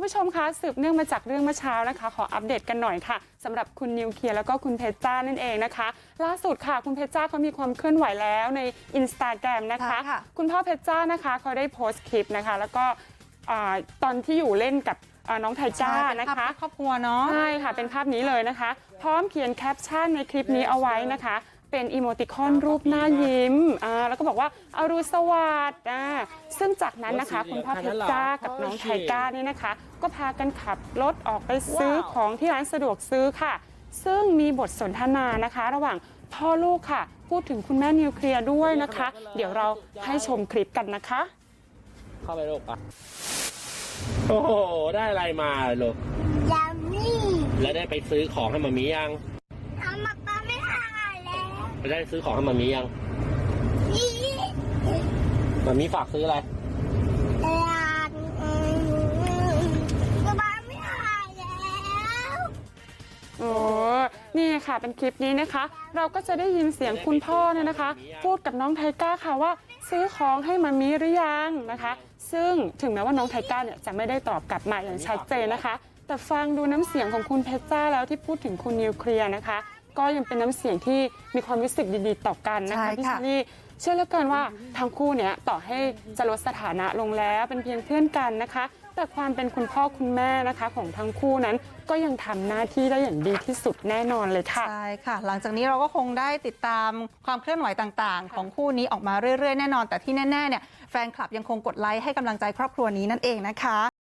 คุณผู้ชมคะสืบเนื่องมาจากเรื่องเมื่อเช้านะคะ ขออัปเดตกันหน่อยค่ะสำหรับคุณนิวเคลียร์แล้วก็คุณเพชรจ้านั่นเองนะคะ ล่าสุดค่ะคุณเพชรจ้าเขามีความเคลื่อนไหวแล้วในอินสตาแกรมนะคะใช่ค่ะคุณพ่อเพชรจ้านะคะเขาได้โพสต์คลิปนะคะ แล้วก็อ่าตอนที่อยู่เล่นกับอ่าน้องไทจ้าใช่เป็นนะภาพคะครอบครัวเนาะใช่ค่ะเป็นภาพนี้เลยนะคะ พร้อมเขียนแคปชั่นในคลิปนี้เอาไว้นะคะ เป็นอีโมติคอนรูปหน้ายิ้มอ่าแล้วก็บอกว่าอารุณสวัสดิ์อ่าซึ่งจากนั้นนะคะ คุณพ่อเพชรจ้ากับน้องไทก้านี่นะคะ ก็พากันขับรถออกไปซื้อของที่ร้านสะดวกซื้อค่ะ ซึ่งมีบทสนทนานะคะ ระหว่างพ่อลูกค่ะ พูดถึงคุณแม่นิวเคลียร์ด้วยนะคะ เดี๋ยวเราให้ชมคลิปกันนะคะ เข้าไปลูกปะโอ้โห ได้อะไรมาลูก ยามี่แล้วได้ไปซื้อของให้มามียัง ทำมาป้าไม่หาย แล้วได้ซื้อของให้มามียังนี่มามีฝากซื้ออะไรเอียนอืมก็ป้าไม่หายแล้วโอ้นี่ค่ะเป็นคลิปนี้นะคะ เราก็จะได้ยินเสียงคุณพ่อเนี่ยนะคะ พูดกับน้องไทก้าค่ะว่า ซื้อของให้มามีหรือยังนะคะ ซึ่งถึงแม้ว่าน้องไทก้าเนี่ยจะไม่ได้ตอบกลับมาอย่างชัดเจนนะคะ แต่ฟังดูน้ำเสียงของคุณเพชรจ้าแล้วที่พูดถึงคุณนิวเคลียร์นะคะ ก็ยังเป็นน้ำเสียงที่มีความรู้สึกดีๆ ต่อกันนะคะใช่พี่ค่ะซันนี่เชื่อเหลือเกินว่าทั้งคู่เนี่ยต่อให้จะลดสถานะลงแล้วเป็นเพียงเพื่อนกันนะคะ แต่ความเป็นคุณพ่อคุณแม่นะคะ ของทั้งคู่นั้นก็ยังทำหน้าที่ได้อย่างดีที่สุดแน่นอนเลยค่ะ ใช่ค่ะ หลังจากนี้เราก็คงได้ติดตามความเคลื่อนไหวต่างๆ ของคู่นี้ออกมาเรื่อยๆ แน่นอน แต่ที่แน่ๆเนี่ยแฟนคลับยังคงกดไลค์ให้กำลังใจครอบครัวนี้นั่นเองนะคะ